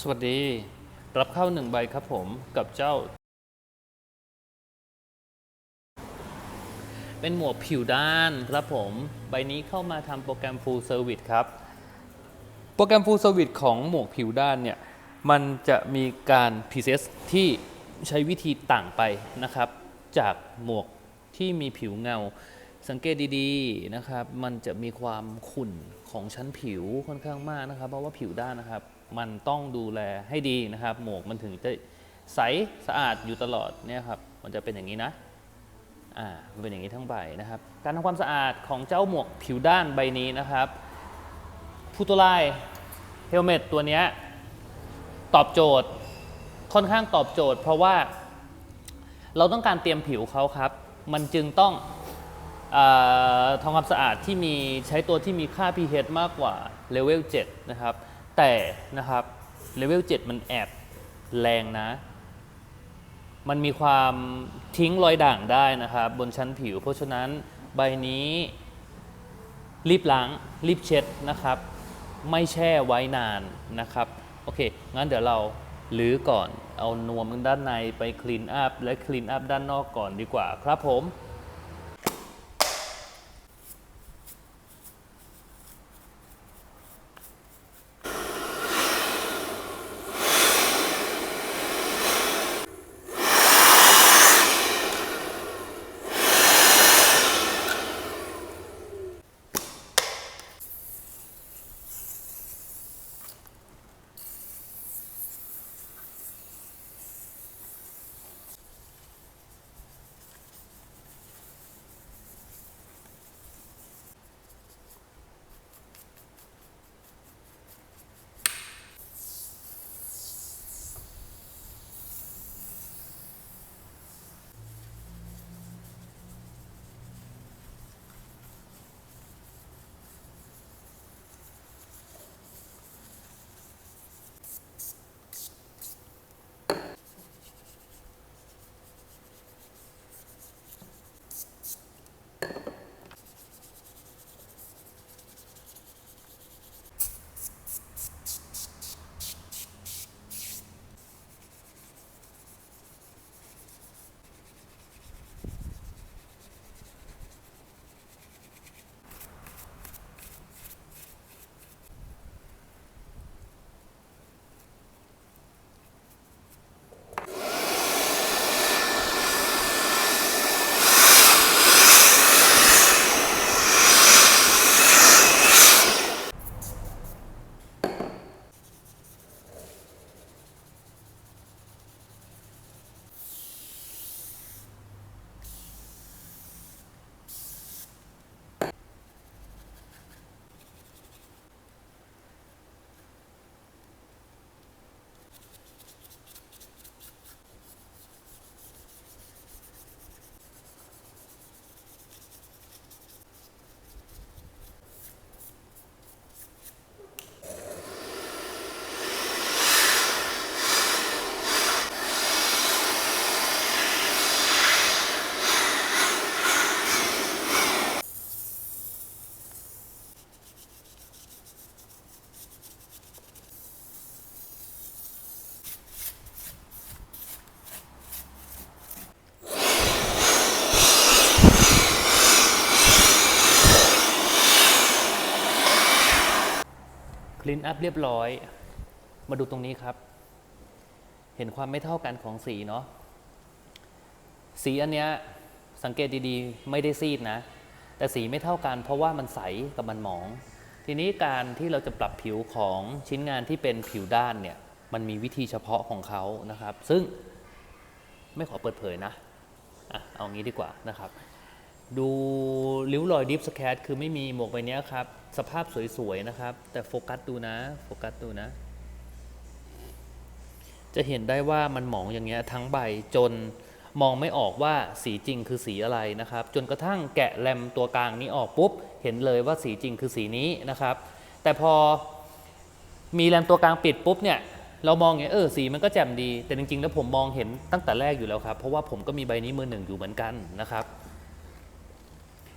สวัสดี รับเข้าหนึ่งใบครับผมกับเจ้า เป็นหมวกผิวด้านครับผม ใบนี้เข้ามาทำโปรแกรม Full Service ครับ โปรแกรม Full Service ของหมวกผิวด้านเนี่ย มันจะมีการ Process ที่ใช้วิธีต่างไปนะครับ จากหมวกที่มีผิวเงา สังเกตดีๆนะครับ มันจะมีความขุ่นของชั้นผิวค่อนข้างมากนะครับ เพราะว่าผิวด้านนะครับ มันต้องดูแลให้ดีนะครับ หมวกมันถึงจะใสสะอาดอยู่ตลอดเนี่ยครับ มันจะเป็นอย่างนี้นะ อ่ามันเป็นอย่างนี้ทั้งใบนะครับ การทำความสะอาดของเจ้าหมวกผิวด้านใบนี้นะครับพูโตไลเฮลเมตตัวนี้ตอบโจทย์ค่อนข้างตอบโจทย์ เพราะว่าเราต้องการเตรียมผิวเขาครับ มันจึงต้อง ทำความสะอาดที่มีใช้ตัวที่มีค่า pH มากกว่าเลเวล7นะครับ แต่นะครับเลเวล7มันแอบแรงนะ มันมีความทิ้งรอยด่างได้นะครับ บนชั้นผิว เพราะฉะนั้นใบนี้รีบล้าง รีบเช็ดนะครับ ไม่แช่ไว้นานนะครับ โอเค งั้นเดี๋ยวเราลื้อก่อนเอานวมด้านในไปคลีนอัพและคลีนอัพด้านนอกก่อนดีกว่าครับผม คลีนอัพเรียบร้อย มาดูตรงนี้ครับ เห็นความไม่เท่ากันของสีเนาะ สีอันเนี้ยสังเกตดีๆ ไม่ได้ซีดนะ แต่สีไม่เท่ากันเพราะว่ามันใสกับมันหมอง ทีนี้การที่เราจะปรับผิวของชิ้นงานที่เป็นผิวด้านเนี่ย มันมีวิธีเฉพาะของเขานะครับ ซึ่งไม่ขอเปิดเผยนะ อะ เอางี้ดีกว่านะครับ ดูริ้วรอยดิฟสแคตคือไม่มีหมวกใบนี้ครับ สภาพสวยๆนะครับ แต่โฟกัสดูนะ โฟกัสดูนะ จะเห็นได้ว่ามันหมองอย่างเงี้ยทั้งใบจนมองไม่ออกว่าสีจริงคือสีอะไรนะครับ จนกระทั่งแกะแรมตัวกลางนี้ออกปุ๊บ เห็นเลยว่าสีจริงคือสีนี้นะครับ แต่พอมีแรมตัวกลางปิดปุ๊บเนี่ยเรามองอย่างเงี้ยเออสีมันก็แจ่มดี แต่จริงๆ แล้วผมมองเห็นตั้งแต่แรกอยู่แล้วครับ เพราะว่าผมก็มีใบนี้มือหนึ่งอยู่เหมือนกันนะครับ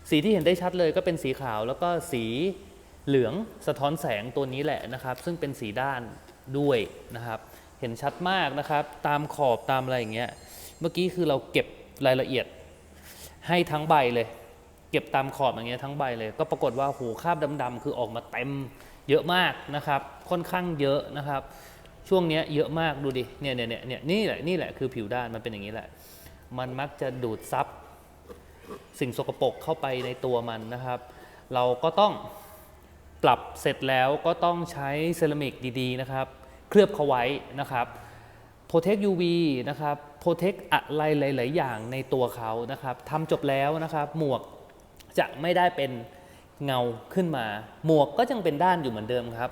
สีที่เห็นได้ชัดเลยก็เป็นสีขาวแล้วก็สีเหลืองสะท้อนแสงตัวนี้แหละนะครับ ซึ่งเป็นสีด้านด้วยนะครับ เห็นชัดมากนะครับ ตามขอบตามอะไรอย่างเงี้ยเมื่อกี้คือเราเก็บรายละเอียดให้ทั้งใบเลย เก็บตามขอบอย่างเงี้ยทั้งใบเลย ก็ปรากฏว่าโหคราบดำๆคือออกมาเต็มเยอะมากนะครับ ค่อนข้างเยอะนะครับ ช่วงเนี้ยเยอะมากดูดิเนี่ยเนี่ยเนี่ยเนี่ยนี่แหละนี่แหละคือผิวด้านมันเป็นอย่างนี้แหละ มันมักจะดูดซับ สิ่งสกปรกเข้าไปในตัวมันนะครับ เราก็ต้องปรับเสร็จแล้วก็ต้องใช้เซรามิกดีๆนะครับ เคลือบเขาไว้นะครับ Protect UV นะครับ Protect อะไรหลาย ๆ อย่างในตัวเขานะครับทำจบแล้วนะครับหมวกจะไม่ได้เป็นเงาขึ้นมา หมวกก็ยังเป็นด้านอยู่เหมือนเดิมครับ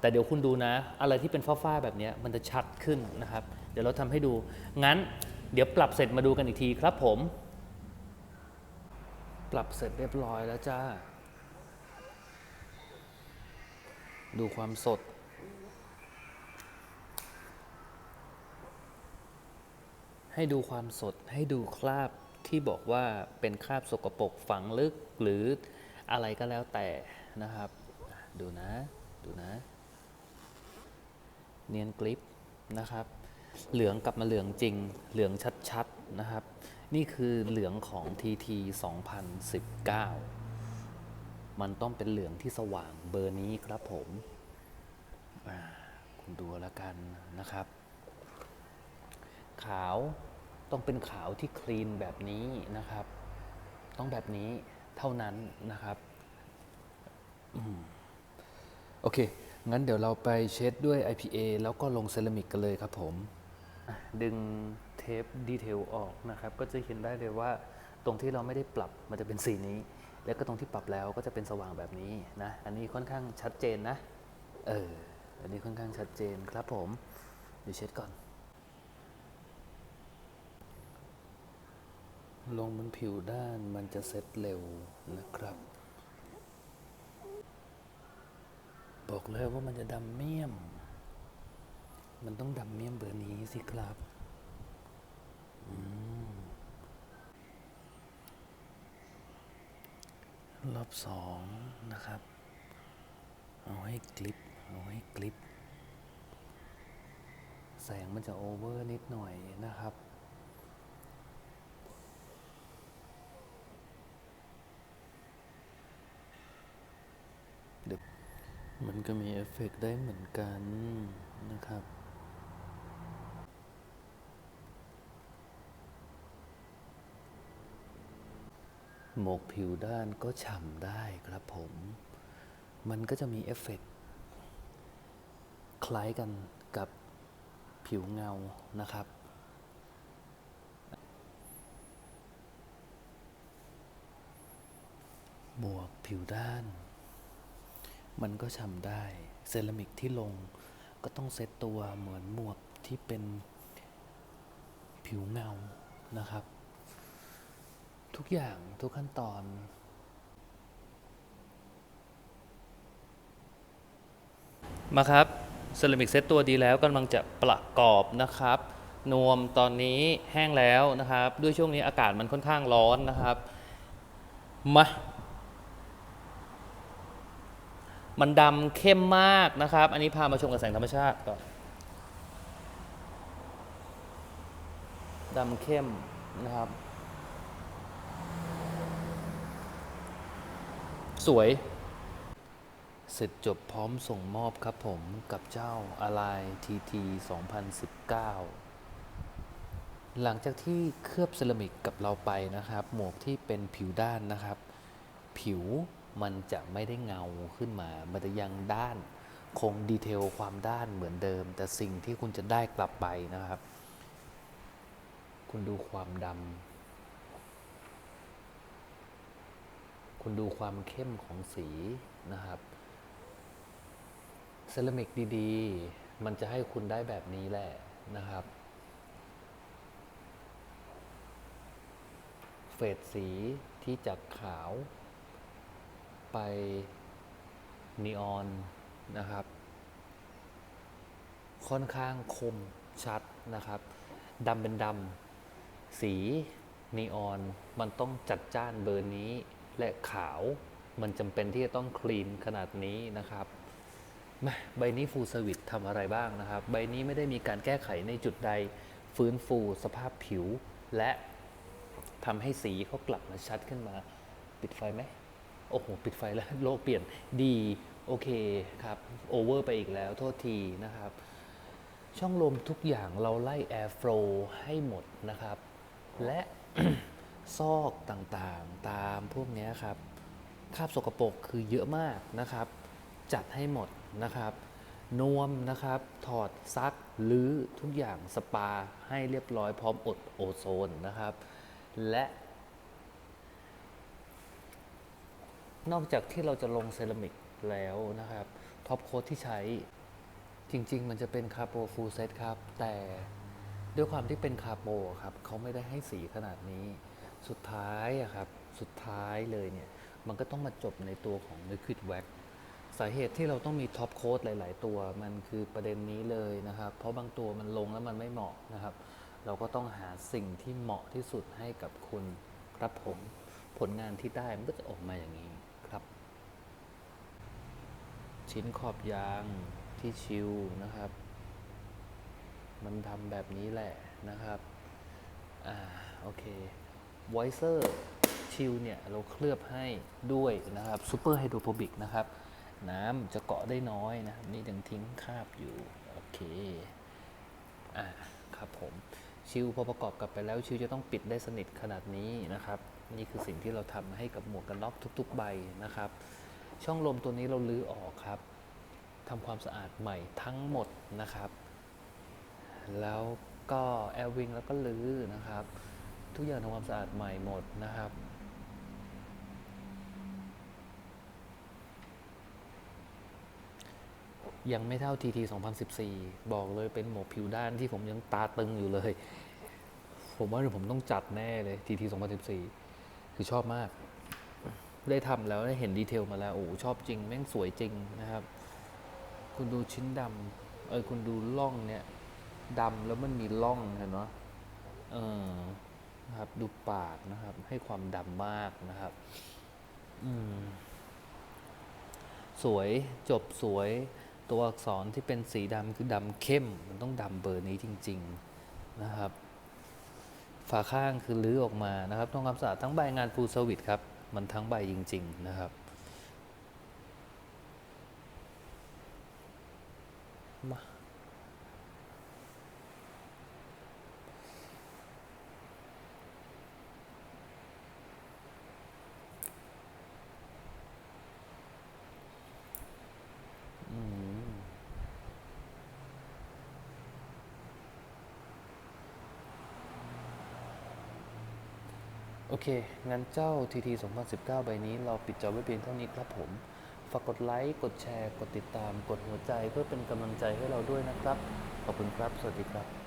แต่เดี๋ยวคุณดูนะ อะไรที่เป็นฝ้าๆแบบนี้มันจะชัดขึ้นนะครับ เดี๋ยวเราทำให้ดู งั้นเดี๋ยวปรับเสร็จมาดูกันอีกทีครับผม ปรับเสร็จเรียบร้อยแล้วจ้า ดูความสด ให้ดูความสดให้ดูคราบที่บอกว่าเป็นคราบสกปรกฝังลึกหรืออะไรก็แล้วแต่นะครับ ดูนะ ดูนะ เนียนกลิปนะครับ เหลืองกลับมาเหลืองจริง เหลืองชัดๆนะครับ นี่คือเหลืองของ TT 2019 มันต้องเป็นเหลืองที่สว่างเบอร์นี้ครับผมคุณดูแล้วกันนะครับ ขาวต้องเป็นขาวที่คลีนแบบนี้นะครับ ต้องแบบนี้เท่านั้นนะครับอโอเค งั้นเดี๋ยวเราไปเช็ดด้วย IPA แล้วก็ลงเซรามิกกันเลยครับผม ดึงเทปดีเทลออกนะครับ ก็จะเห็นได้เลยว่าตรงที่เราไม่ได้ปรับมันจะเป็นสีนี้ แล้วก็ตรงที่ปรับแล้วก็จะเป็นสว่างแบบนี้นะอันนี้ค่อนข้างชัดเจนนะเอออันนี้ค่อนข้างชัดเจนครับผมเดี๋ยวเช็ดก่อน ลงบนผิวด้านมันจะเซ็ตเร็วนะครับ บอกเลยว่ามันจะดำเมี่ยม มันต้องดำเมียมเบอร์นี้สิครับอรอบสองนะครับ เอาให้กลิป เอาให้กลิป แสงมันจะโอเวอร์นิดหน่อยนะครับมันก็มีเอฟเฟกต์ได้เหมือนกันนะครับ หมกผิวด้านก็ฉ่ำได้ครับผม มันก็จะมีเอฟเฟกต์คล้ายกันกับผิวเงานะครับหมวกผิวด้าน มันก็ฉ่ำได้ เซรามิกที่ลงก็ต้องเซตตัวเหมือนหมวกที่เป็นผิวเงานะครับ ทุกอย่างทุกขั้นตอนมาครับเซรามิกเซตตัวดีแล้วกำลังจะประกอบนะครับ นวมตอนนี้แห้งแล้วนะครับ ด้วยช่วงนี้อากาศมันค่อนข้างร้อนนะครับ มา มันดำเข้มมากนะครับ อันนี้พามาชมกับแสงธรรมชาติก่อนดำเข้มนะครับ สวยเสร็จจบพร้อมส่งมอบครับผมกับเจ้าอะไร TT 2019 หลังจากที่เคลือบเซรามิกกับเราไปนะครับ หมวกที่เป็นผิวด้านนะครับ ผิวมันจะไม่ได้เงาขึ้นมา มันจะยังด้าน คงดีเทลความด้านเหมือนเดิม แต่สิ่งที่คุณจะได้กลับไปนะครับ คุณดูความดำ คุณดูความเข้มของสีนะครับ เซรามิกดีๆ มันจะให้คุณได้แบบนี้แหละนะครับ เฟดสีที่จากขาว ไปนีออนนะครับ ค่อนข้างคมชัดนะครับดำเป็นดำสีนีออนมันต้องจัดจ้านเบอร์นี้ และขาวมันจำเป็นที่จะต้องคลีนขนาดนี้นะครับมาใบนี้ full service ทำอะไรบ้างนะครับ ใบนี้ไม่ได้มีการแก้ไขในจุดใดฟื้นฟูสภาพผิว และทำให้สีเขากลับมาชัดขึ้นมา ปิดไฟไหมโอ้โห ปิดไฟแล้วโลกเปลี่ยนดีโอเคครับโอเวอร์ไปอีกแล้วโทษทีนะครับ ช่องลมทุกอย่างเราไล่ air flow ให้หมดนะครับ และ ซอกต่างๆ ตามพวกนี้ครับคราบสกปรกคือเยอะมากนะครับ จัดให้หมดนะครับนวมนะครับ ถอดซักหรือทุกอย่างสปาให้เรียบร้อยพร้อมอดโอโซนนะครับ และ นอกจากที่เราจะลงเซรามิกแล้วนะครับท็อปโค้ดที่ใช้จริง ๆ มันจะเป็นคาโปฟูลเซตครับ แต่ด้วยความที่เป็นคาโปครับเขาไม่ได้ให้สีขนาดนี้ สุดท้ายอะครับ สุดท้ายเลยเนี่ย มันก็ต้องมาจบในตัวของ Liquid Wax สาเหตุที่เราต้องมีท็อปโค้ดหลาย ๆ ตัว มันคือประเด็นนี้เลยนะครับ เพราะบางตัวมันลงแล้วมันไม่เหมาะนะครับ เราก็ต้องหาสิ่งที่เหมาะที่สุดให้กับคุณครับผมผลงานที่ได้มันก็จะออกมาอย่างนี้ครับ ชิ้นขอบยางที่ชิวนะครับ มันทำแบบนี้แหละนะครับ อ่า โอเค ไวเซอร์ชิลเนี่ยเราเคลือบให้ด้วยนะครับซูเปอร์ไฮโดรโฟบิกนะครับ น้ำจะเกาะได้น้อยนะครับนี่ยังทิ้งคราบอยู่ โอเค อ่าครับผมชิลพอประกอบกับไปแล้วชิลจะต้องปิดได้สนิทขนาดนี้นะครับ นี่คือสิ่งที่เราทำให้กับหมวกกันน็อกทุก ๆ ใบนะครับ ช่องลมตัวนี้เราลื้อออกครับทำความสะอาดใหม่ทั้งหมดนะครับ แล้วก็แอร์วิงแล้วก็ลื้อนะครับ ทุกอย่างทำความสะอาดใหม่หมดนะครับ ยังไม่เท่า TT 2014 บอกเลยเป็นหมวกผิวด้านที่ผมยังตาตึงอยู่เลย ผมว่าเดี๋ยวผมต้องจัดแน่เลย TT 2014 คือชอบมาก ได้ทำแล้วได้เห็นดีเทลมาแล้ว โอ้ชอบจริง แม่งสวยจริงนะครับ คุณดูชิ้นดำเออคุณดูล่องเนี่ยดำแล้วมันมีล่องเห็นเนาะเออ นะครับ ดูปากนะครับ ให้ความดำมากนะครับ อืม สวยจบสวยตัวอักษรที่เป็นสีดำคือดำเข้ม มันต้องดำเบอร์นี้จริง ๆนะครับ ฝาข้างคือลื้อออกมานะครับต้องความสะอาดทั้งใบงานฟูลเซอร์วิสครับ มันทั้งใบจริง ๆ นะครับ มา โอเค งั้นเจ้า TT 2019 ใบนี้เราปิดจอไว้เพียงเท่านี้ครับผม ฝากกดไลค์ กดแชร์ กดติดตาม กดหัวใจเพื่อเป็นกำลังใจให้เราด้วยนะครับ ขอบคุณครับ สวัสดีครับ